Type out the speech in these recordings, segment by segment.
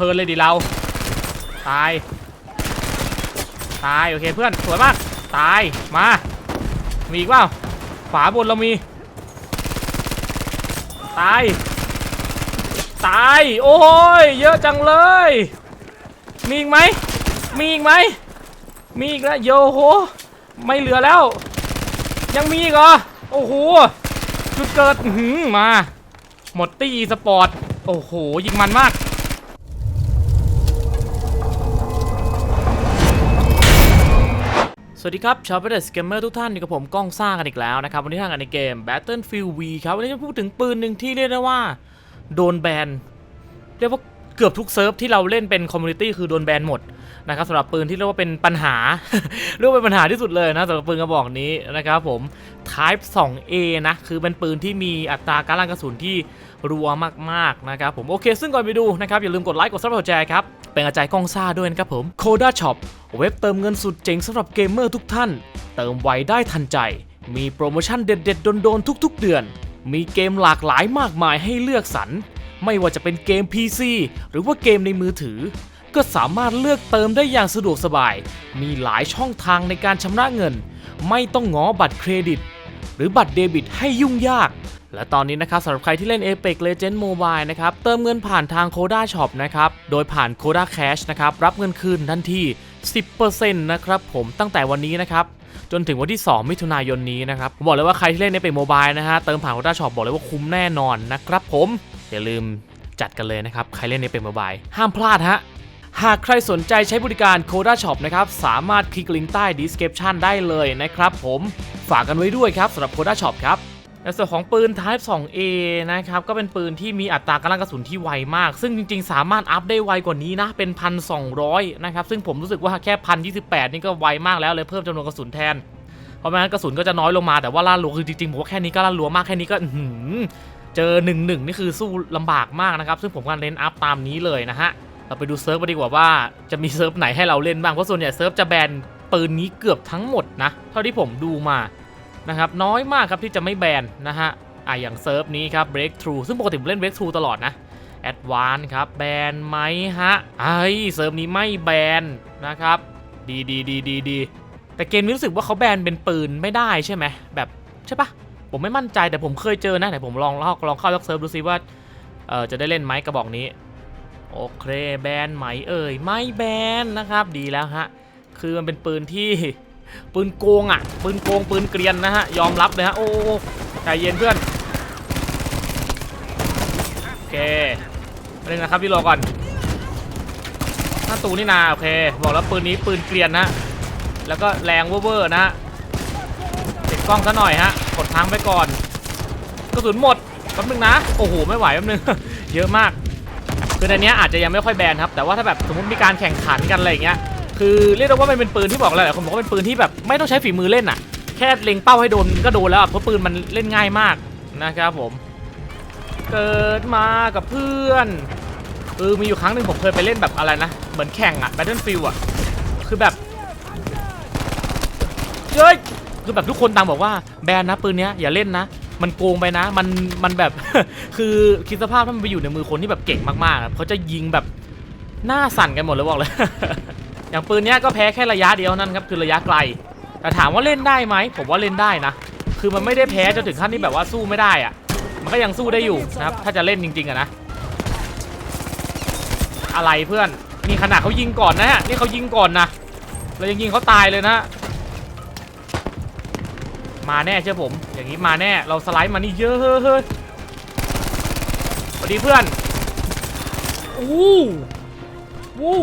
พลินเลยดิเรา ตาย ตาย โอเคเพื่อนสวยมาก ตาย มา มีอีกเปล่าขวาบนเรามี ตาย ตาย โอ้ย เยอะจังเลย มีอีกไหม มีอีกไหม มีอีกแล้วโยโห ไม่เหลือแล้ว ยังมีอีกเหรอ โอ้โห จุดเกิดหือมา หมดตี้สปอร์ต โอ้โห ยิงมันมาก สวัสดีครับ ชาวเบสเกมเมอร์ทุกท่านอยู่กับผมก้องซ่ากันอีกแล้วนะครับ วันนี้ทางกันในเกม Battlefield V ครับ วันนี้จะพูดถึงปืนหนึ่งที่เรียกได้ว่า โดนแบน เรียกว่าเกือบทุกเซิร์ฟที่เราเล่นเป็นคอมมูนิตี้คือโดนแบนหมดนะครับสำหรับปืนที่เรียกว่าเป็นปัญหา เรียกว่าเป็นปัญหาที่สุดเลยนะสำหรับปืนกระบอกนี้นะครับผม Type 2A นะ คือเป็นปืนที่มีอัตราการลั่นกระสุนที่รัวมากๆนะครับผมโอเค ซึ่งก่อนไปดูนะครับอย่าลืมกดไลค์กดซับสไครต์ครับ เป็นกระจายกล้องซ่าด้วยนะครับผม Coda Shop เว็บเติมเงินสุดเจ๋งสำหรับเกมเมอร์ทุกท่าน เติมไวได้ทันใจ มีโปรโมชั่นเด็ดๆโดนๆทุก ๆ เดือน มีเกมหลากหลายมากมายให้เลือกสรรไม่ว่าจะเป็นเกม PC หรือว่าเกมในมือถือ ก็สามารถเลือกเติมได้อย่างสะดวกสบาย มีหลายช่องทางในการชำระเงิน ไม่ต้องง้อบัตรเครดิต หรือบัตรเดบิตให้ยุ่งยาก และตอนนี้นะครับสำหรับใครที่เล่น Apex Legends Mobile นะครับเติมเงินผ่านทาง Coda Shop นะครับโดยผ่าน Coda Cash นะครับรับเงินคืนทันที 10%นะครับผมตั้งแต่วันนี้นะครับจนถึงวันที่ 2 มิถุนายนนี้นะครับผมบอกเลยว่าใครที่เล่น Apex Mobile นะฮะเติมผ่าน Coda Shop บอกเลยว่าคุ้มแน่นอนนะครับผมอย่าลืมจัดกันเลยนะครับใครเล่น Apex Mobile ห้ามพลาดฮะหากใครสนใจใช้บริการ Coda Shop นะครับสามารถคลิกลิงก์ใต้ description ได้เลยนะครับผมฝากกันไว้ด้วยครับสำหรับ Coda Shop ครับ ในส่วนของปืน Type 2A นะครับ ก็เป็นปืนที่มีอัตราการลั่นกระสุนที่ไวมาก ซึ่งจริง ๆ สามารถอัพได้ไวกว่านี้นะ เป็น 1,200 นะครับ ซึ่งผมรู้สึกว่าแค่1,028นี่ก็ไวมากแล้วเลยเพิ่มจำนวนกระสุนแทน เพราะไม่งั้นกระสุนก็จะน้อยลงมาแต่ว่าล่าลัวคือจริงๆผมว่าแค่นี้ก็ล่าลัวมากแค่นี้ก็อื้อหือเจอ1-1นี่คือสู้ลำบากมากนะครับ ซึ่งผมก็เล่นอัพตามนี้เลยนะฮะเราไปดูเซิร์ฟกันดีกว่าว่าจะมีเซิร์ฟไหนให้เราเล่นบ้างเพราะส่วนใหญ่เซิร์ฟจะแบนปืนนี้เกือบทั้งหมดนะเท่าที่ผมดูมา นะครับน้อยมากครับที่จะไม่แบนนะฮะอะอย่างเซิร์ฟนี้ครับ breakthrough ซึ่งปกติผมเล่น breakthrough ตลอดนะ advance ครับแบนไหมฮะไอ้เซิร์ฟนี้ไม่แบนนะครับ ดีดีดีดีดีแต่เกมนี้รู้สึกว่าเขาแบนเป็นปืนไม่ได้ใช่ไหมแบบใช่ปะผมไม่มั่นใจแต่ผมเคยเจอนะแต่ผมลองลองลองเข้าเซิร์ฟดูซิว่าเออจะได้เล่นไหมกระบอกนี้โอเคแบนไหมเอ่ยไม่แบนนะครับ ดีแล้วฮะคือมันเป็นปืนที่ ปืนโกงอะ ปืนโกงปืนเกรียนนะฮะ ยอมรับเลยฮะ โอ้โอ้ใจเย็นเพื่อน โอเคเร่งนะครับพี่รอก่อนหน้าตูนี่นาโอเค บอกแล้วปืนนี้ปืนเกรียนนะแล้วก็แรงเวอร์นะฮะติดกล้องซะหน่อยฮะ กดทางไปก่อน กระสุนหมดแป๊บนึงนะ โอ้โห ไม่ไหวแป๊บนึง เยอะมาก คือในนี้อาจจะยังไม่ค่อยแบนครับ แต่ว่าถ้าแบบสมมติมีการแข่งขันกันอะไรอย่างเงี้ย คือเรียกได้ว่ามันเป็นปืนที่บอกหลายๆคนบอกว่าเป็นปืนที่แบบไม่ต้องใช้ฝีมือเล่นอะ แค่เล็งเป้าให้โดนก็โดนแล้วเพราะปืนมันเล่นง่ายมากนะครับผม เกิดมากับเพื่อนเออมีอยู่ครั้งหนึ่งผมเคยไปเล่นแบบอะไรนะ เหมือนแข่งอะ Battlefield อะคือแบบเฮ้ยคือแบบทุกคนต่างบอกว่าแบนนะปืนเนี้ยอย่าเล่นนะ มันโกงไปนะ มันมันแบบ คือคิดสภาพถ้ามันไปอยู่ในมือคนที่แบบเก่งมากๆเขาจะยิงแบบหน้าสั่นกันหมดเลยบอกเลย อย่างปืนเนี้ยก็แพ้แค่ระยะเดียวนั่นครับคือระยะไกล แต่ถามว่าเล่นได้ไหมผมว่าเล่นได้นะ คือมันไม่ได้แพ้จนถึงขั้นที่แบบว่าสู้ไม่ได้อะมันก็ยังสู้ได้อยู่นะครับถ้าจะเล่นจริงๆอะนะ อะไรเพื่อนนี่ขนาดเขายิงก่อนนะฮะนี่เขายิงก่อนนะเรายังยิงเขาตายเลยนะมาแน่เชื่อผม อย่างนี้มาแน่เราสไลด์มานี่เยอะเฮ้ยเฮ้ยสวัสดีเพื่อนอู้วู้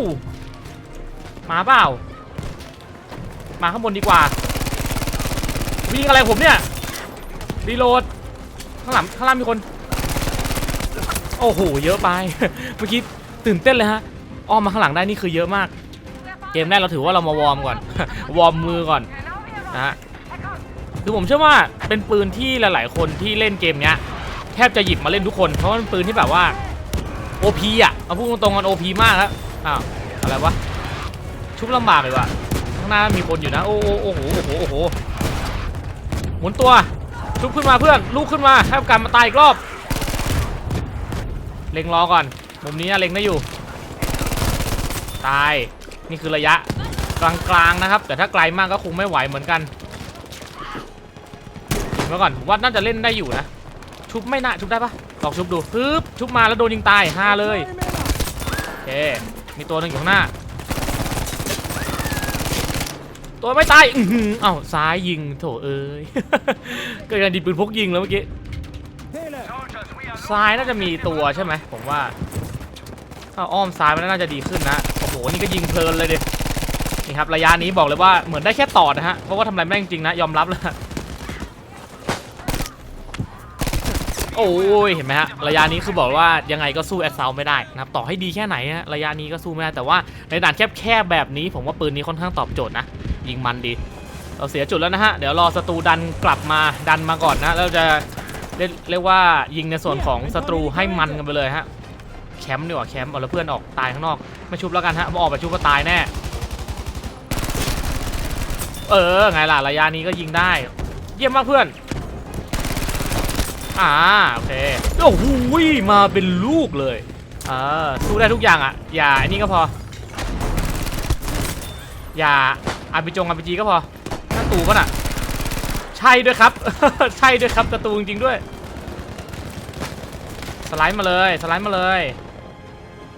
มาเปล่า มาข้างบนดีกว่า วิ่งอะไรผมเนี่ยรีโหลดข้างหลังข้างล่างมีคน โอ้โห เยอะไป เมื่อกี้ตื่นเต้นเลยฮะ อ้อมมาข้างหลังได้นี่คือเยอะมาก เกมแรกเราถือว่าเรามาวอร์มก่อน วอร์มมือก่อนนะฮะ คือผมเชื่อว่าเป็นปืนที่หลาย ๆ คนที่เล่นเกมเนี้ยแทบจะหยิบมาเล่นทุกคน เพราะว่าเป็นปืนที่แบบว่า OP อะ เอาพูดตรงๆกัน OP มากแล้วอ้าวอะไรวะ ชุบลำบากเลยว่ะข้างหน้ามีคนอยู่นะ โอ้โอ้โอ้โหโอ้โหโอ้โหหมุนตัวชุบขึ้นมาเพื่อนลูกขึ้นมาให้โอกาสมาตายอีกรอบเล็งรอก่อนมุมนี้นะเล็งได้อยู่ ตายนี่คือระยะกลางๆนะครับ แต่ถ้าไกลมากก็คงไม่ไหวเหมือนกันเมื่อก่อนว่าน่าจะเล่นได้อยู่นะ ชุบไม่น่าชุบได้ปะลองชุบดูปึ๊บชุบมาแล้วโดนยิงตายห้าเลยโอเคมีตัวหนึ่งอยู่ข้างหน้า ตัวไม่ตายอือหือเอ้าซ้ายยิงโถเอ้ย เกิดการดิดปืนพกยิงแล้วเมื่อกี้ ซ้ายน่าจะมีตัวใช่ไหมผมว่า ถ้าอ้อมซ้ายมันน่าจะดีขึ้นนะ โอ้โห นี่ก็ยิงเพลินเลยดิ นี่ครับระยะนี้บอกเลยว่าเหมือนได้แค่ต่อนะฮะ เพราะว่าทำอะไรไม่ได้จริงนะ ยอมรับเลยโอ้ย เห็นไหมฮะ ระยะนี้คือบอกว่ายังไงก็สู้แอดซาวไม่ได้นะครับ ต่อให้ดีแค่ไหนฮะ ระยะนี้ก็สู้ไม่ได้ แต่ว่าในด่านแคบๆแบบนี้ ผมว่าปืนนี้ค่อนข้างตอบโจทย์นะ ยิงมันดี เราเสียจุดแล้วนะฮะ เดี๋ยวรอศัตรูดันกลับมาดันมาก่อนนะ แล้วจะเรียกว่ายิงในส่วนของศัตรูให้มันกันไปเลยฮะ แคมป์ดีกว่าแคมป์เอาแล้วเพื่อนออกตายข้างนอก ไม่ชุบแล้วกันฮะมาออกไปชุบก็ตายแน่ เออไงล่ะระยะนี้ก็ยิงได้ เยี่ยมมากเพื่อน อ่าโอเค โอ้โหมาเป็นลูกเลยเออสู้ได้ทุกอย่างอะ อย่าอ้นี่ก็พอ อย่า อาร์พีจงอาร์พีจีก็พอถ้าตูก็น่ะ ใช่ด้วยครับ ใช่ด้วยครับประตูจริงๆด้วย สไลด์มาเลยสไลด์มาเลย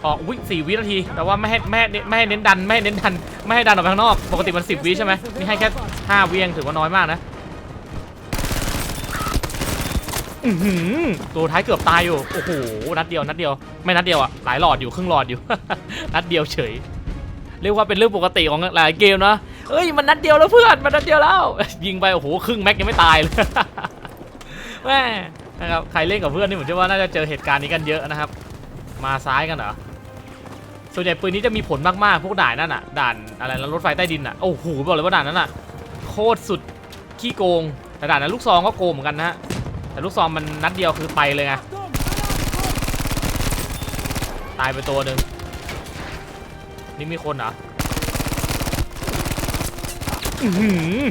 ออกวิสี่วินาทีแต่ว่าไม่ให้ไม่ให้ไม่ให้เน้นดันไม่ให้เน้นดันไม่ให้ดันออกไปข้างนอก ปกติมันสิบวิใช่ไหมนี่ให้แค่ห้าวิเองถือว่าน้อยมากนะตัวท้ายเกือบตายอยู่โอ้โหนัดเดียวนัดเดียว ไม่นัดเดียวอะหลายหลอดอยู่ครึ่งหลอดอยู่ นัดเดียวเฉย เรียกว่าเป็นเรื่องปกติของหลายเกมนะ เอ้ยมันนัดเดียวแล้วเพื่อนมันนัดเดียวแล้วยิงไปโอ้โหครึ่งแม็กยังไม่ตายเลยแม่นะครับใครเล่นกับเพื่อนนี่ผมเชื่อว่าน่าจะเจอเหตุการณ์นี้กันเยอะนะครับ มาซ้ายกันเหรอส่วนใหญ่ปืนนี้จะมีผลมากๆพวกด่านนั่นน่ะด่านอะไรแล้วรถไฟใต้ดินน่ะโอ้โหบอกเลยว่าด่านนั้นน่ะโคตรสุดขี้โกงแต่ด่านนั้นลูกซองก็โกงเหมือนกันนะฮะแต่ลูกซองมันนัดเดียวคือไปเลยไงตายไปตัวหนึ่งนี่มีคนเหรอ อื้อหือ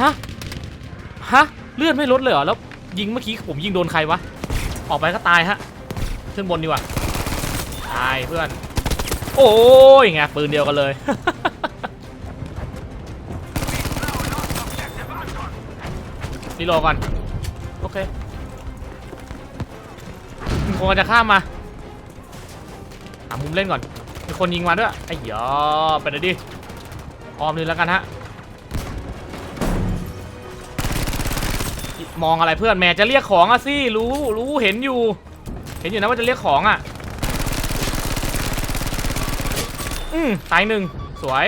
ฮะ ฮะ เลื่อดไม่ลดเลยเหรอ แล้วยิงเมื่อกี้ผมยิงโดนใครวะ ออกไปก็ตายฮะ ขึ้นบนดีกว่า ตายเพื่อน โอ้ยไงปืนเดียวกันเลย รีโหลดก่อน โอเคมีคนจะข้ามมาหามุมเล่นก่อนมีคนยิงมาด้วยไอ้ยอไปเลยดิออมเลยแล้วกันฮะ มองอะไรเพื่อนแม่จะเรียกของอะสิรู้รู้เห็นอยู่ เห็นอยู่นะว่าจะเรียกของอะอืมตายหนึ่งสวย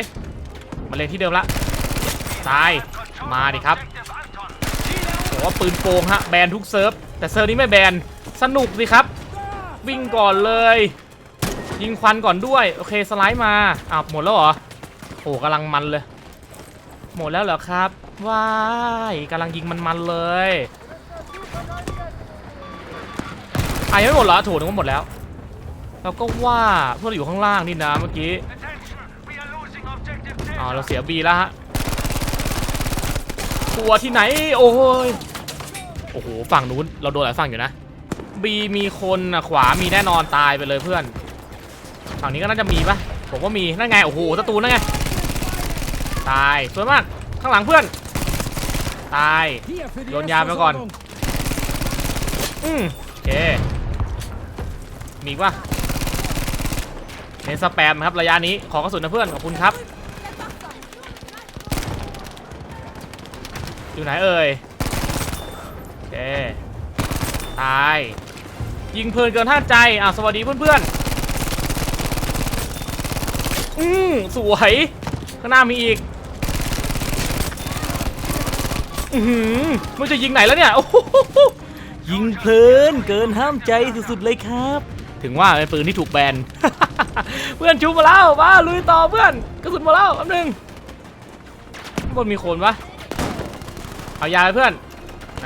มาเลยที่เดิมละตายมาดิครับบอกว่าปืนโกงฮะแบนทุกเซิร์ฟแต่เซิร์ฟนี้ไม่แบนสนุกสิครับ วิ่งก่อนเลย ยิงควันก่อนด้วย โอเคสไลด์มาอ้าวหมดแล้วเหรอโอ้กำลังมันเลย หมดแล้วเหรอครับว้ายกำลังยิงมันๆเลยอะยังไม่หมดเหรอถูนึกว่าหมดแล้วเราก็ว่าเพื่อนอยู่ข้างล่างนี่นะเมื่อกี้อ๋อเราเสียบีแล้วฮะตัวที่ไหนโอ้ยโอ้โหฝั่งนู้นเราโดนหลายฝั่งอยู่นะบีมีคนอะขวามีแน่นอนตายไปเลยเพื่อน ฝั่งนี้ก็น่าจะมีปะผมว่ามีนั่นไงโอ้โหศัตรูนั่นไง ตายสวยมากข้างหลังเพื่อน ตายโดนยาไปก่อน อืมโอเคมีปะเน้นสแปมครับระยะนี้ขอกระสุนนะเพื่อนขอบคุณครับ อยู่ไหนเอ่ยโอเคตายยิงเพลินเกินท่าใจอะสวัสดีเพื่อนๆอืมสวยข้างหน้ามีอีก อือหือ มันจะยิงไหนแล้วเนี่ยโอ้โหยิงเพลินเกินห้ามใจสุดๆเลยครับ ถึงว่าเป็นปืนที่ถูกแบนเพื่อนชุบมาแล้วมาลุยต่อเพื่อนกระสุนมาแล้วแป๊บนึงข้างบนมีคนปะเอายาไปเพื่อน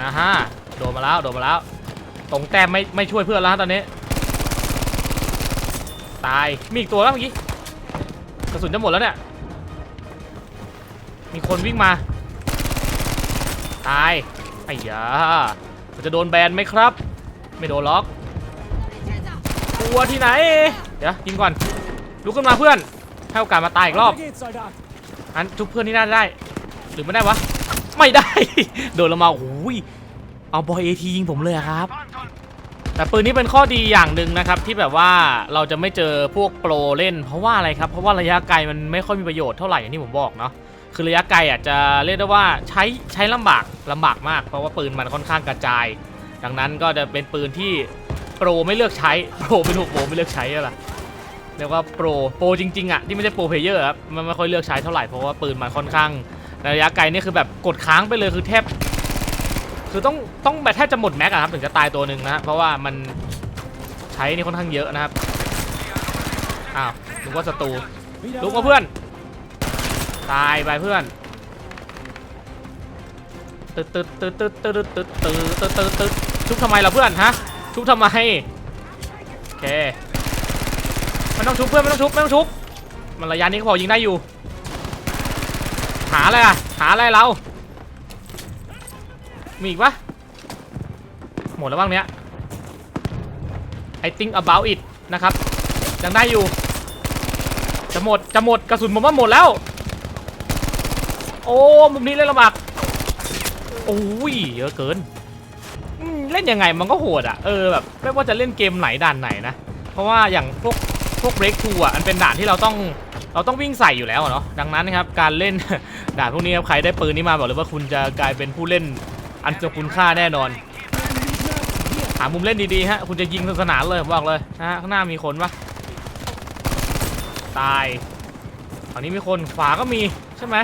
นะฮะโดนมาแล้วโดนมาแล้วตรงแต้มไม่ไม่ช่วยเพื่อนแล้วฮะตอนนี้ ตายมีอีกตัวแล้วเมื่อกี้กระสุนจะหมดแล้วเนี่ยมีคนวิ่งมา ตายไอ้ยามันจะโดนแบนไหมครับ ไม่โดนล็อกตัวที่ไหน เดี๋ยวยิงก่อนลุกขึ้นมาเพื่อนให้โอกาสมาตายอีกรอบอันทุกเพื่อนนี่น่าได้ หรือไม่ได้วะ ไม่ได้ โดนลงมาโอ้ยเอาบอยเอทียิงผมเลยครับแต่ปืนนี้เป็นข้อดีอย่างหนึ่งนะครับที่แบบว่าเราจะไม่เจอพวกโปรเล่น เพราะว่าอะไรครับ เพราะว่าระยะไกลมันไม่ค่อยมีประโยชน์เท่าไหร่อย่างที่ผมบอกเนาะ คือระยะไกลอาจจะเรียกได้ว่าใช้ใช้ลำบากลำบากมาก เพราะว่าปืนมันค่อนข้างกระจาย ดังนั้นก็จะเป็นปืนที่โปรไม่เลือกใช้โปรไม่ถูกโปรไม่เลือกใช้อะล่ะเรียกว่าโปรโปรจริงๆอะที่ไม่ใช่โปรเพลเยอร์ครับมันไม่ค่อยเลือกใช้เท่าไหร่เพราะว่าปืนมันค่อนข้างระยะไกลนี่คือแบบกดค้างไปเลยคือแทบ คือต้องต้องแบบแทบจะหมดแม็กอะครับถึงจะตายตัวหนึ่งนะเพราะว่ามันใช้นี่ค่อนข้างเยอะนะครับอ้าวนึกว่าศัตรูลุกมาเพื่อน ตายไปเพื่อนตึ๊ดตึ๊ดตึ๊ดตึ๊ดตึ๊ดตึ๊ดตึ๊ดตึ๊ดตึ๊ดตึ๊ดชุบทำไมล่ะเพื่อนฮะชุบทำไมโอเคไม่ต้องชุบเพื่อนไม่ต้องชุบไม่ต้องชุบมันระยะนี้ก็พอยิงได้อยู่ หาอะไรอะหาอะไรเรามีอีกปะหมดแล้วบ้างเนี้ย I think about it นะครับยังได้อยู่ จะหมดจะหมดกระสุนผมว่าหมดแล้ว โอ้มุมนี้เล่นลำบากโอ้ยเยอะเกินเล่นยังไงมันก็โหดอะเออแบบไม่ว่าจะเล่นเกมไหนด่านไหนนะเพราะว่าอย่างพวกพวก break two อะมันเป็นด่านที่เราต้องเราต้องวิ่งใส่อยู่แล้วเนาะดังนั้นนะครับการเล่นด่านพวกนี้ครับใครได้ปืนนี้มาบอกเลยว่าคุณจะกลายเป็นผู้เล่นอันทรงคุณค่าแน่นอน หามุมเล่นดีๆฮะคุณจะยิงสนุกสนานเลยผมบอกเลยนะฮะข้างหน้ามีคนปะตายฝั่งนี้มีคนขวาก็มีใช่ไหม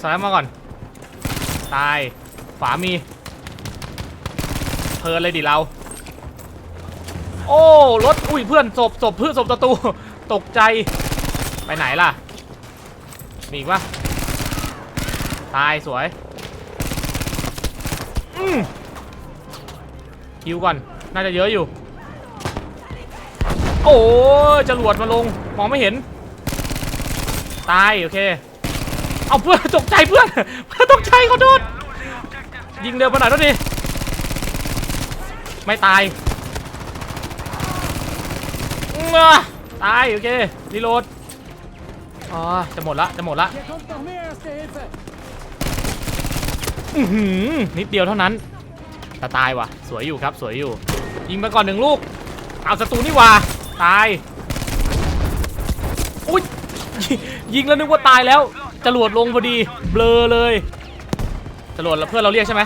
สไลด์มาก่อน ตายขวามีเพลินเลยดิเรา โอ้รถอุ้ยเพื่อนศพศพเพื่อนศพศัตรูตกใจไปไหนล่ะ มีอีกปะตายสวยอืมฮิวก่อน น่าจะเยอะอยู่ โอ้จรวดมาลง มองไม่เห็น ตาย โอเค เอาเพื่อนตกใจเพื่อนเพื่อนตกใจขอโทษยิงเร็วไปหน่อยแล้วดิไม่ตายตายโอเครีโหลดอ๋อจะหมดละจะหมดละอื้อหือนิดเดียวเท่านั้นแต่ตายว่ะ สวยอยู่ครับสวยอยู่ ยิงไปก่อนหนึ่งลูก เอาศัตรูนี่ว่าตายอุ้ยยิงแล้วนึกว่าตายแล้ว จรวดลงพอดี เบลอเลยจรวดแล้วเพื่อนเราเรียกใช่ไหม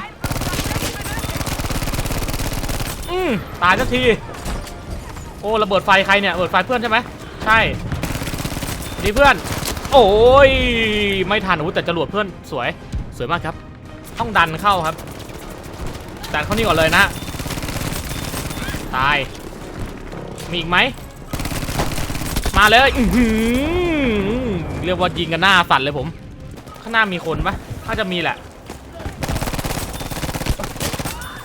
อืมตายสักที โอ้ระเบิดไฟใครเนี่ยระเบิดไฟเพื่อนใช่ไหมใช่ดีเพื่อน โอ้ยไม่ทันโอ้แต่จรวดเพื่อนสวยสวยมากครับ ต้องดันเข้าครับดันเข้านี่ก่อนเลยนะตาย มีอีกไหม มาเลย อื เรียกว่ายิงกันหน้าสั่นเลยผม ข้างหน้ามีคนปะน่าจะมีแหละ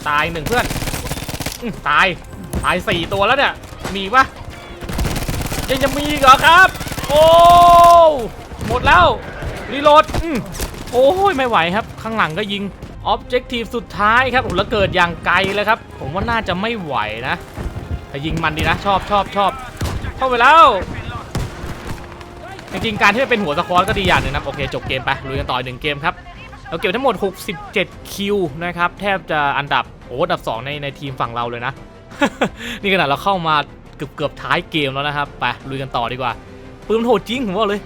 ตายหนึ่งเพื่อนอตาย ตายสี่ตัวแล้วเนี่ย มีปะยังจะมีอีกเหรอครับ โอ้หมดแล้ว รีโหลดโอ้ยไม่ไหวครับ ข้างหลังก็ยิงออบเจกตีฟสุดท้ายครับโอ้โหแล้วเกิดอย่างไกลเลยครับ ผมว่าน่าจะไม่ไหวนะแต่ยิงมันดีนะ ชอบชอบชอบเข้าไปแล้ว จริงๆการที่มันเป็นหัวสควอตก็ดีอย่างหนึ่งนะโอเค จบเกมไปลุยกันต่อหนึ่งเกมครับเราเก็บทั้งหมด 67 คิวนะครับแทบจะอันดับโอ้อันดับ 2 ในในทีมฝั่งเราเลยนะ นี่ขนาดเราเข้ามาเกือบเกือบท้ายเกมแล้วนะครับไปลุยกันต่อดีกว่าปืนมันโหดจริงผมบอกเลย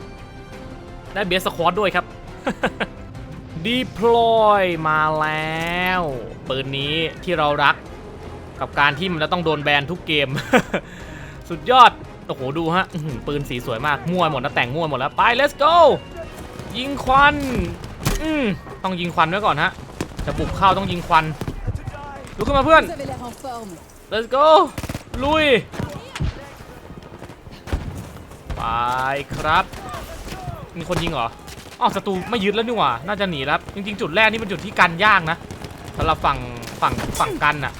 ได้เบสสควอตด้วยครับ deploy มาแล้วปืนนี้ที่เรารักกับการที่มันจะต้องโดนแบนทุกเกม สุดยอด โอ้โหดูฮะปืนสีสวยมากมั่วหมดนะแต่งมั่วหมดแล้วไป let's go ยิงควันอืมต้องยิงควันไว้ก่อนฮะจะบุกเข้าต้องยิงควันลุกขึ้นมาเพื่อน let's go ลุยไปครับ มีคนยิงเหรออ๋อศัตรูไม่ยึดแล้วนี่หว่า น่าจะหนีแล้วจริงๆ จุดแรกนี่เป็นจุดที่กันยากนะสำหรับฝั่งฝั่งฝั่งกันอะ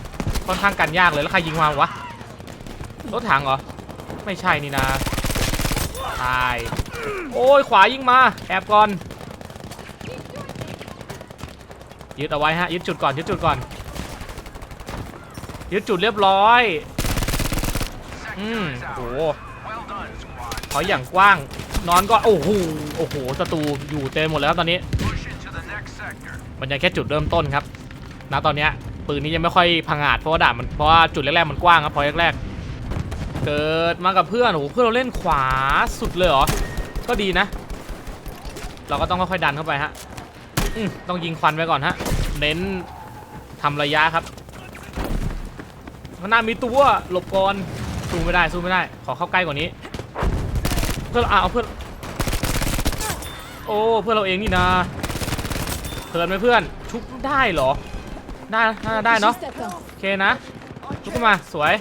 ค่อนข้างกันยากเลยแล้วใครยิงมาวะรถถังเหรอ ไม่ใช่นี่นะตาย โอ้ยขวายิงมา แอบก่อน ยึดเอาไว้ฮะ ยึดจุดก่อน ยึดจุดก่อน ยึดจุดเรียบร้อย อืมโอ้โหถอยอย่างกว้าง นอนก็ โอ้โห โอ้โหศัตรูอยู่เต็มหมดแล้วครับตอนนี้ มันยังแค่จุดเริ่มต้นครับ ณ ตอนเนี้ยปืนนี้ยังไม่ค่อยพังอาจเพราะว่าด่านมัน เพราะว่าจุดแรกๆมันกว้างครับ พอแรกๆ เกิดมากับเพื่อนโอ้โหเพื่อนเราเล่นขวาสุดเลยเหรอ ก็ดีนะ เราก็ต้องค่อยๆดันเข้าไปฮะต้องยิงควันไปก่อนฮะ เน้นทำระยะครับข้างหน้ามีตัวหลบก่อนสู้ไม่ได้สู้ไม่ได้ ขอเข้าใกล้กว่านี้ เพื่อนอะเอาเพื่อน โอ้เพื่อนเราเองนี่นะเทิร์นไหมเพื่อนชุบได้เหรอได้น่าจะได้เนาะโอเคนะชุบขึ้นมาสวย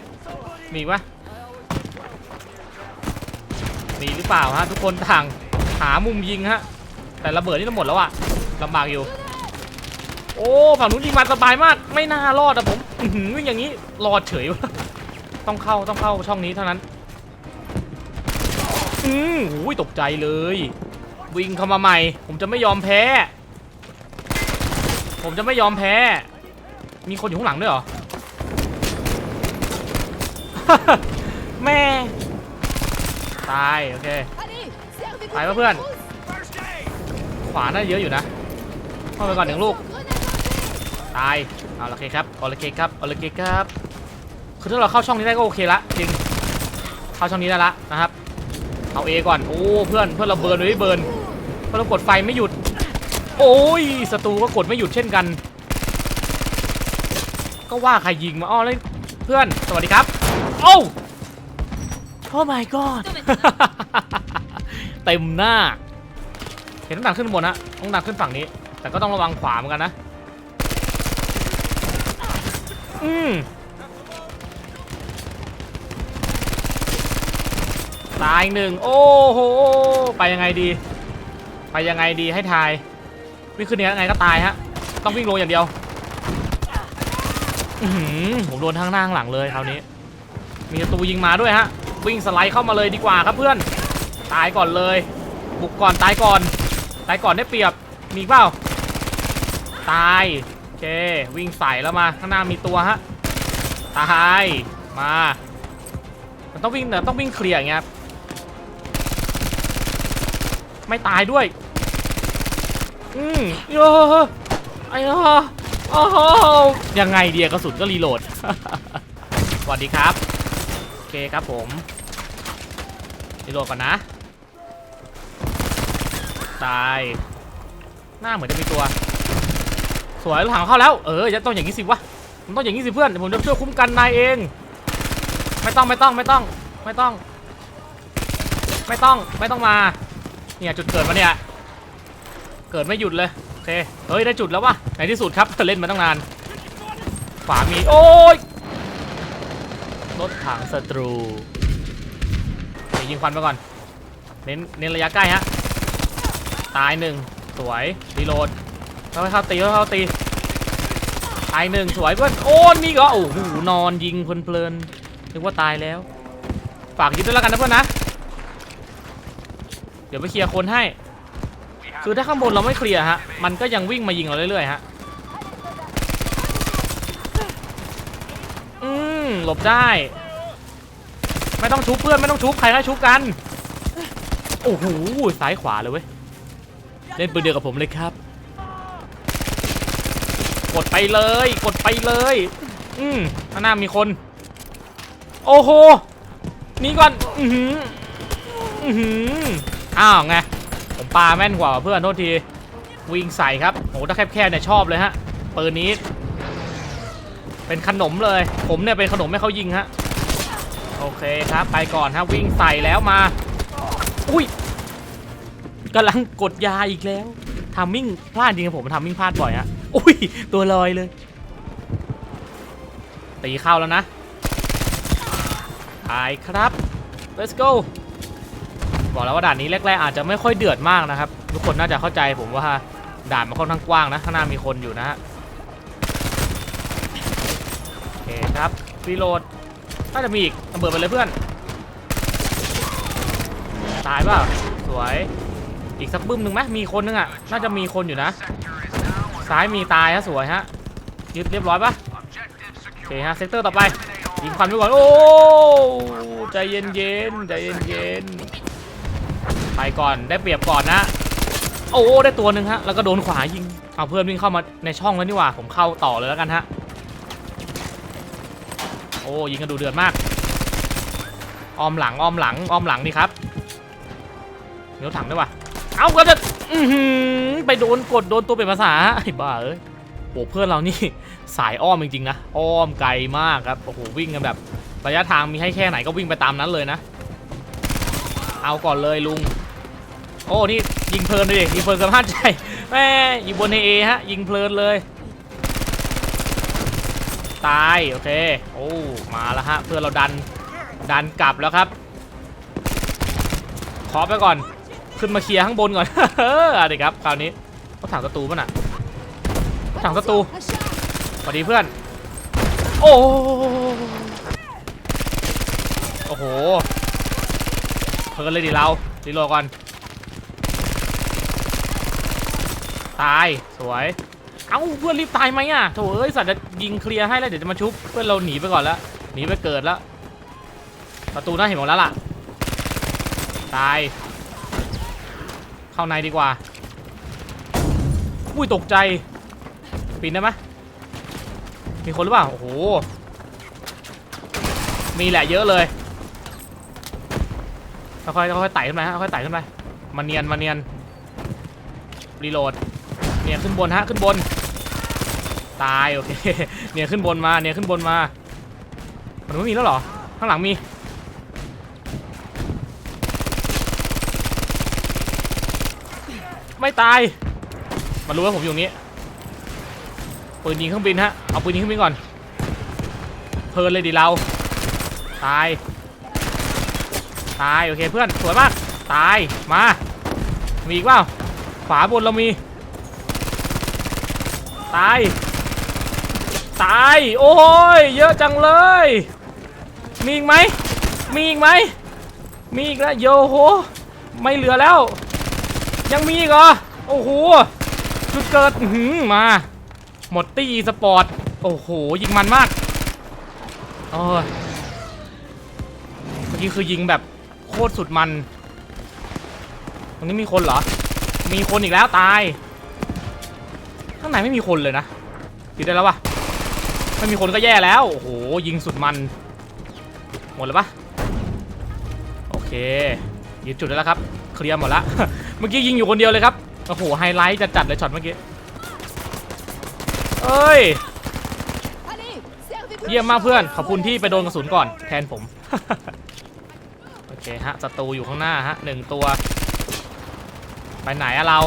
มีอีกปะ มีหรือเปล่าฮะทุกคนต่างหามุมยิงฮะแต่ระเบิดนี่ทั้งหมดแล้วอะลำบากอยู่ โอ้ฝั่งนู้นยิงมาสบายมาก ไม่น่ารอดอะผมหือวิ่งอย่างนี้รอดเฉยวะต้องเข้าต้องเข้าช่องนี้เท่านั้น อืมอุ้ยตกใจเลย วิ่งเข้ามาใหม่ ผมจะไม่ยอมแพ้ ผมจะไม่ยอมแพ้ มีคนอยู่ข้างหลังด้วยเหรอ แม่ ตาย โอเค Allez, servez-vous Allez, de va, Brian. trousse. First aid. ขวาน่าเยอะอยู่นะเข้าไปก่อนหนึ่งลูก ตาย เอาละเคครับเอาละเคครับเอาละเคครับ คือถ้าเราเข้าช่องนี้ได้ก็โอเคละจริง เข้าช่องนี้ได้ละนะครับ เอาเอก่อน โอ้ เพื่อน เพื่อนเราเบิร์นเลยเบิร์น เพื่อนเรากดไฟไม่หยุด โอ้ย ศัตรูก็กดไม่หยุดเช่นกัน ก็ว่าใครยิงมา อ้อเลยเพื่อน สวัสดีครับ โอ้ โอ้ my god เต็มหน้า เห็นต้องดันขึ้นบนนะต้องดันขึ้นฝั่งนี้ แต่ก็ต้องระวังขวาเหมือนกันนะ อืมตายอีกหนึ่งโอ้โห ไปยังไงดี ไปยังไงดีให้ทาย วิ่งขึ้นยังไงก็ตายฮะ ต้องวิ่งลงอย่างเดียวอืผมโดนทั้งหน้าข้งหลังเลยคราวนี้ มีศัตรูยิงมาด้วยฮะ วิ่งสไลด์เข้ามาเลยดีกว่าครับเพื่อน ตายก่อนเลย บุกก่อนตายก่อน ตายก่อนได้เปรียบ มีเปล่า ตาย โอเค วิ่งใส่แล้วมา ข้างหน้ามีตัวฮะ ตาย มา มันต้องวิ่งเนอะต้องวิ่งเคลียร์อย่างเงี้ย ไม่ตายด้วย อืมโยไอ้โอ้โอ้โหยังไงเดียกระสุนก็รีโหลด สวัสดีครับ เคครับผมรีโหลดก่อนนะ ตาย หน้าเหมือนจะมีตัว สวยหลังเข้าแล้ว เออจะต้องอย่างนี้สิวะมันต้องอย่างนี้สิเพื่อนผมจะช่วยคุ้มกันนายเอง ไม่ต้องไม่ต้องไม่ต้องไม่ต้อง ไม่ต้องไม่ต้องมา เนี่ยจุดเกิดมาเนี่ย เกิดไม่หยุดเลยโอเคเฮ้ยได้จุดแล้ววะในที่สุดครับเล่นมาตั้งนานขวามีโอ้ย ถังศัตรูเดี๋ยวยิงควันไปก่อน เน้นเน้นระยะใกล้ฮะ ตายหนึ่งสวยรีโหลดเข้าไปเข้าตีเข้าเข้าตีตายหนึ่งสวยเพื่อนโอ้นี่ก็โอ้โหนอนยิงเพลินๆนึกว่าตายแล้ว ฝากยึดด้วยแล้วกันนะเพื่อนนะ เดี๋ยวไปเคลียร์คนให้ คือถ้าข้างบนเราไม่เคลียร์ฮะ มันก็ยังวิ่งมายิงเราเรื่อยๆฮะอืมหลบได้ ไม่ต้องชุบเพื่อนไม่ต้องชุบใครก็ชุบกัน โอ้โหซ้ายขวาเลยเว้ย เล่นปืนเดียวกับผมเลยครับ กดไปเลย กดไปเลย อืมข้างหน้ามีคน โอ้โหนี่ก่อน อือหือ อือหือ อ้าวไง ผมปาแม่นกว่าเพื่อนโทษที วิ่งใส่ครับ โอ้ถ้าแคบๆเนี่ยชอบเลยฮะปืนนี้ เป็นขนมเลย ผมเนี่ยเป็นขนมให้เขายิงฮะ โอเคครับ ไปก่อนฮะวิ่งใส่แล้วมา อุ้ยกำลังกดยาอีกแล้วทามมิ่งพลาดจริงครับผมทามมิ่งพลาดบ่อยฮะอุ้ย ตัวลอยเลย ตีเข้าแล้วนะไปครับ let's go บอกแล้วว่าด่านนี้แรกๆอาจจะไม่ค่อยเดือดมากนะครับ ทุกคนน่าจะเข้าใจผมว่าด่านมันค่อนข้างกว้างนะข้างหน้ามีคนอยู่นะฮะโอเคครับรีโหลด น่าจะมีอีกระเบิดไปเลยเพื่อน ตายเปล่าสวย อีกสักบึ้มหนึ่งไหมมีคนนึงอะ น่าจะมีคนอยู่นะ ซ้ายมีตายฮะสวยฮะ ยึดเรียบร้อยปะโอเคฮะ เซกเตอร์ต่อไป ยิงควันไปก่อนโอ้ ใจเย็นเย็นๆใจเย็นเย็นไปก่อน ได้เปรียบก่อนนะ โอ้ ได้ตัวหนึ่งฮะ แล้วก็โดนขวายิง เอาเพื่อนวิ่งเข้ามาในช่องแล้วนี่หว่า ผมเข้าต่อเลยแล้วกันฮะ อ้ยิงกันดูเดือดมากอ้อมหลังอ้อมหลังอ้อมหลังนี่ครับเดี๋ยวถังด้วยวะเอาก็จะไปโดนกดโดนตัวเป็นภาษาไอ้บ้าเอ้ยโอ้เพื่อนเรานี่สายอ้อมจริงๆนะอ้อมไกลมากครับโอ้โหวิ่งกันแบบระยะทางมีให้แค่ไหนก็วิ่งไปตามนั้นเลยนะ เอาก่อนเลยลุง โอ้นี่ยิงเพลินเลยยิงเพลินกับพลาดใจแม่ยู่บนเอฮะ ยิงเพลินเลย ตายโอเคโอ้มาแล้วฮะเพื่อนเราดันดันกลับแล้วครับ ขอไปก่อนขึ้นมาเคลียร์ข้างบนก่อนเอออะไรครับคราวนี้เขาถังศัตรูป่ะน่ะถังศัตรูสวัสดีเพื่อน โอ้โอ้โหเพลินเลยดิเรารีโลก่อน ตาย สวย เอ้าเพื่อนรีบตายไหมอะโถเอ้ยสัตว์จะยิงเคลียร์ให้แล้วเดี๋ยวจะมาชุบเพื่อนเราหนีไปก่อนแล้วหนีไปเกิดแล้ว ประตูน่าเห็นหมดแล้วล่ะ ตาย เข้าในดีกว่าอุ้ยตกใจปีนได้ไหมมีคนหรือเปล่าโอ้โหมีแหละเยอะเลยค่อยๆค่อยๆไต่ขึ้นไปฮะค่อยๆไต่ขึ้นไปมาเนียนมาเนียนรีโหลดเนียนขึ้นบนฮะขึ้นบน ตายโอเคเนี่ยขึ้นบนมาเนี่ยขึ้นบนมา มันไม่มีแล้วหรอ ข้างหลังมีไม่ตาย มันรู้ว่าผมอยู่นี้ ปืนยิงเครื่องบินฮะ เอาปืนยิงเครื่องบินก่อน เพลินเลยดิเรา ตาย ตาย โอเคเพื่อน สวยมาก ตาย มา มีอีกเปล่า ขวาบนเรามี ตาย ตาย โอ้ย เยอะจังเลย มีอีกไหม มีอีกไหม มีอีกแล้วโยโห ไม่เหลือแล้ว ยังมีอีกเหรอ โอ้โห จุดเกิดหือมา หมดตี้สปอร์ต โอ้โห ยิงมันมากโอ้ยเมื่อกี้คือยิงแบบโคตรสุดมัน ตรงนี้มีคนเหรอ มีคนอีกแล้วตาย ข้างในไม่มีคนเลยนะ ติดได้แล้ววะ ไม่มีคนก็แย่แล้ว โอ้โห ยิงสุดมัน หมดแล้วปะโอเคยึดจุดได้แล้วครับ เคลียร์หมดละ เมื่อกี้ยิงอยู่คนเดียวเลยครับ โอ้โห ไฮไลท์จะจัดเลยช็อตเมื่อกี้ เอ้ย เยี่ยมมากเพื่อน ขอบคุณที่ไปโดนกระสุนก่อน แทนผม โอเคฮะ ศัตรูอยู่ข้างหน้าฮะหนึ่งตัว ไปไหนอะเรา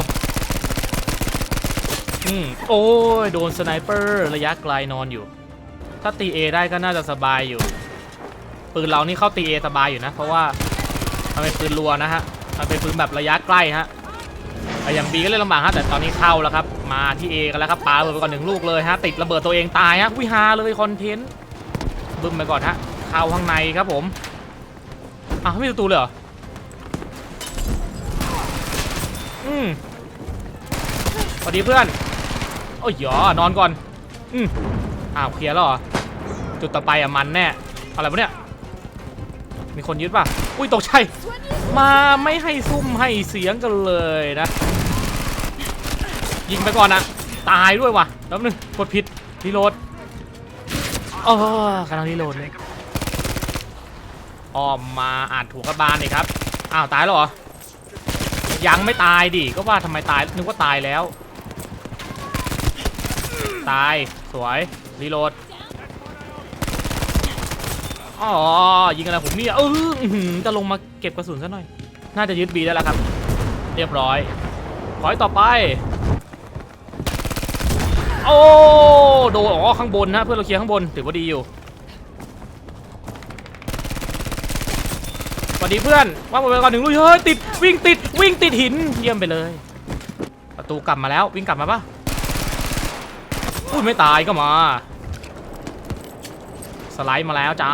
อืมโอ้ย โดนสไนเปอร์ ระยะไกลนอนอยู่ ถ้าตีเอได้ก็น่าจะสบายอยู่ ปืนเรานี่เข้าตีเอสบายอยู่นะ เพราะว่ามันเป็นปืนรัวนะฮะ มันเป็นปืนแบบระยะใกล้ฮะแต่อย่างบีก็เล่นลำบากฮะแต่ตอนนี้เข้าแล้วครับ มาที่ A กันแล้วครับปาระเบิดไปก่อนหนึ่งลูกเลยฮะ ติดระเบิดตัวเองตายฮะวิฮาเลยคอนเทนต์บึ้มไปก่อนฮะ เข้าข้างในครับผม อ้าวไม่มีประตูเลยเหรอ อืมสวัสดีเพื่อน โอ้ยหยอนอนก่อน อืม อ้าวเคลียร์แล้วเหรอ จุดต่อไปอะมันแน่ อะไรวะเนี่ย มีคนยึดป่ะ อุ้ยตกใจ มาไม่ให้ซุ่มให้เสียงกันเลยนะ ยิงไปก่อนนะ ตายด้วยว่ะแป๊บนึงกดผิดรีโหลดโอ้กำลังรีโหลดเลยอ้อมมาอ่านถูกกระบาลนี่ครับ อ้าวตายแล้วเหรอ ยังไม่ตายดิ ก็ว่าทำไมตาย นึกว่าตายแล้ว ตาย สวย รีโหลดอ๋อยิงอะไรผมเนี่ยเออจะลงมาเก็บกระสุนซะหน่อย น่าจะยึดบีได้แล้วครับ เรียบร้อยขอให้ต่อไป โอ้โดนอ๋อข้างบนนะเพื่อนเราเคลียร์ข้างบนถือว่าดีอยู่สวัสดีเพื่อนว่าหมดไปก่อนหนึ่งลุยเฮ้ยติดวิ่งติดวิ่งติดหินเยี่ยมไปเลย ประตูกลับมาแล้ววิ่งกลับมาปะอุ้ยไม่ตายก็มา สไลด์มาแล้วจ้า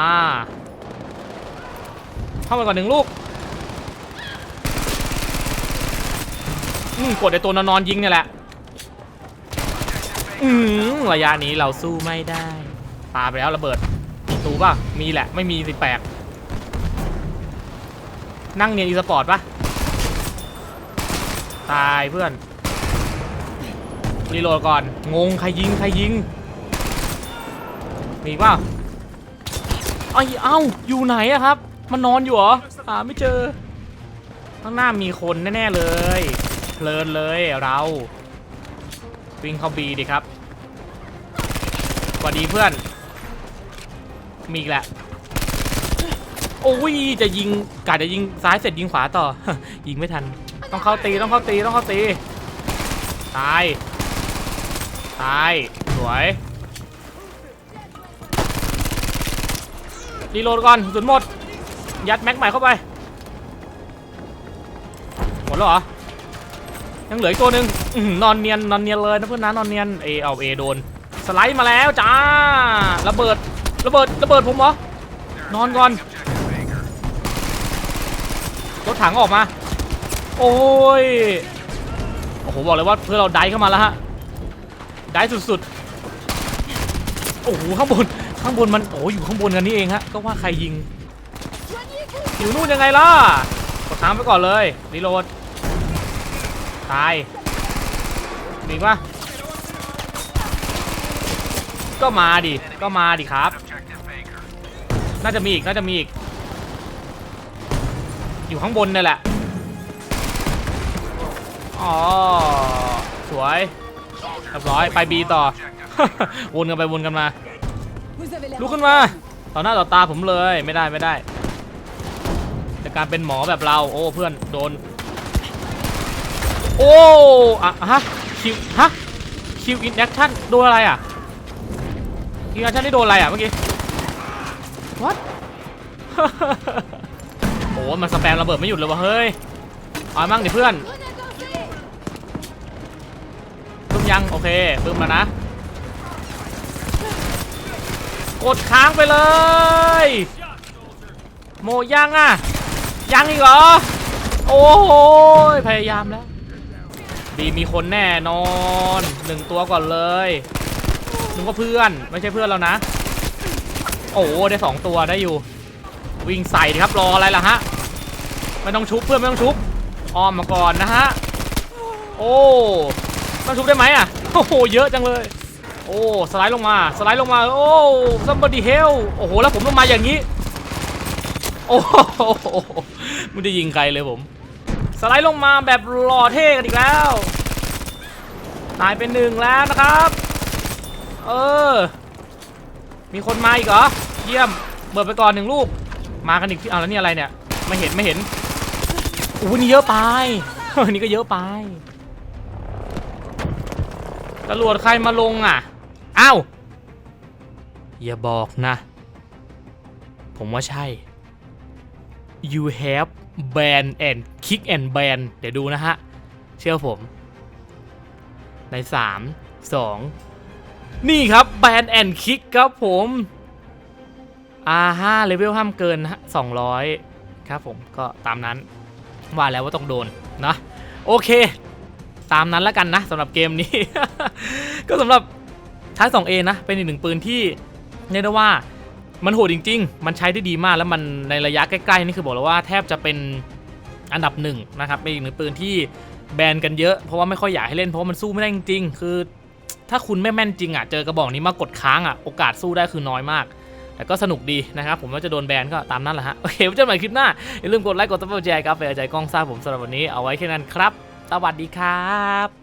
เข้ามาก่อนหนึ่งลูกอืมกดไอตัวนอนยิงเนี่ยแหละ อืมระยะนี้เราสู้ไม่ได้ปาไปแล้วระเบิดมีตูป่ะ มีแหละ ไม่มีสิแปลกนั่งเนียนอีสปอร์ตป่ะ ตายเพื่อนรีโหลดก่อน งง ใครยิง ใครยิง มีปล่าเอ้เอ้าอยู่ไหนอะครับ มันนอนอยู่เหรอหาไม่เจอ ข้างหน้ามีคนแน่ๆเลย เพลินเลยเราวิ่งเข้าบีดิครับสวัสดีเพื่อน มีอีกแหละโอ้ยจะยิงกาจะยิงซ้ายเสร็จยิงขวาต่อ ยิงไม่ทัน ต้องเข้าตีต้องเข้าตีต้องเข้าตี ตาย ตาย สวย รีโหลดก่อนสุนหมด ยัดแม็กใหม่เข้าไป หมดแล้วเหรอ ยังเหลืออีกตัวหนึ่งนอนเนียนนอนเนียนเลยนะเพื่อนนะนอนเนียนเอเอาเอโดน สไลด์มาแล้วจ้า ระเบิดระเบิดระเบิดผมเหรอ นอนก่อน รถถังออกมา โอ้ย โอ้โหบอกเลยว่าเพื่อเราได้เข้ามาแล้วฮะ ได้สุดๆ โอ้โหข้างบน ข้างบนมันโอ้อยู่ข้างบนกันนี่เองฮะก็ว่าใครยิง Soignez-vous อยู่นู่นยังไงล่ะกดค้างไปก่อนเลยรีโหลดตายมีอีกปะก็มาดิก็มาดิครับ Objective Baker. น่าจะมีอีกน่าจะมีอีก อยู่ข้างบนนี่แหละอ๋อสวยเรียบร้อยไปบีต่อ วนกันไปวนกันมา Vous avez l'air ลุกขึ้นมาต่อหน้าต่อตาผมเลยไม่ได้ไม่ได้แต่การเป็นหมอแบบเราโอ้เพื่อนโดน โอ้อะฮะคิวฮะคิวอินแอคชั่นโดนอะไรอะคิวแอคชั่นนี่โดนอะไรอะเมื่อกี้ what โอ้มันสแปมระเบิดไม่หยุดเลยวะเฮ้ยเอามั่งดิเพื่อน Grenade lancée ปึ้มยังโอเคปึ้มแล้วนะ กดค้างไปเลย โมยังอะ ยังอีกเหรอ โอ้โหพยายามแล้ว ดีมีคนแน่นอนหนึ่งตัวก่อนเลยนึกว่าเพื่อนไม่ใช่เพื่อนแล้วนะ โอ้ได้สองตัวได้อยู่ วิ่งใส่ดิครับรออะไรล่ะฮะไม่ต้องชุบเพื่อนไม่ต้องชุบอ้อมมาก่อนนะฮะ โอ้ต้องชุบได้ไหมอะโอ้โหเยอะจังเลย โอ้สไลด์ลงมาสไลด์ลงมาโอ้ somebody help โอ้โหแล้วผมลงมาอย่างนี้โอ้โหไม่ได้ยิงใครเลยผม สไลด์ลงมาแบบหล่อเท่กันอีกแล้วตายเป็นหนึ่งแล้วนะครับ เออ มีคนมาอีกเหรอ เยี่ยมเบิดไปก่อนหนึ่งลูก มากันอีกที่เอาแล้วนี่อะไรเนี่ย ไม่เห็นไม่เห็นอู้นี่เยอะไปนี่ก็เยอะไปตำรวจใครมาลงอะ อ้าว อย่าบอกนะ ผมว่าใช่ you have ban and kick and ban เดี๋ยวดูนะฮะ เชื่อผม ใน 3 2 นี่ครับ ban and kick ครับผมอาห้าเลเวลห้ามเกินฮะ200ครับผมก็ตามนั้นว่าแล้วว่าต้องโดนนะ โอเค ตามนั้นแล้วกันนะสำหรับเกมนี้ ก็สำหรับ ท้าย 2A นะ เป็นอีกหนึ่งปืนที่เรียกได้ว่ามันโหดจริง ๆ มันใช้ได้ดีมากแล้วมันในระยะใกล้ๆนี่คือบอกเลยว่าแทบจะเป็นอันดับหนึ่งนะครับเป็นอีกหนึ่งปืนที่แบนกันเยอะเพราะว่าไม่ค่อยอยากให้เล่นเพราะว่ามันสู้ไม่ได้จริงๆ คือ ถ้าคุณไม่แม่นจริงอะเจอกระบอกนี้มากดค้างอะโอกาสสู้ได้คือน้อยมาก แต่ก็สนุกดีนะครับผมว่าจะโดนแบนก็ตามนั้นแหละฮะโอเคไว้เจอกันใหม่คลิปหน้าอย่าลืมกดไลค์กดซับสไครต์ครับเป็นกำลังใจกล้องซ่าผมสำหรับวันนี้เอาไว้แค่นั้นครับสวัสดีครับ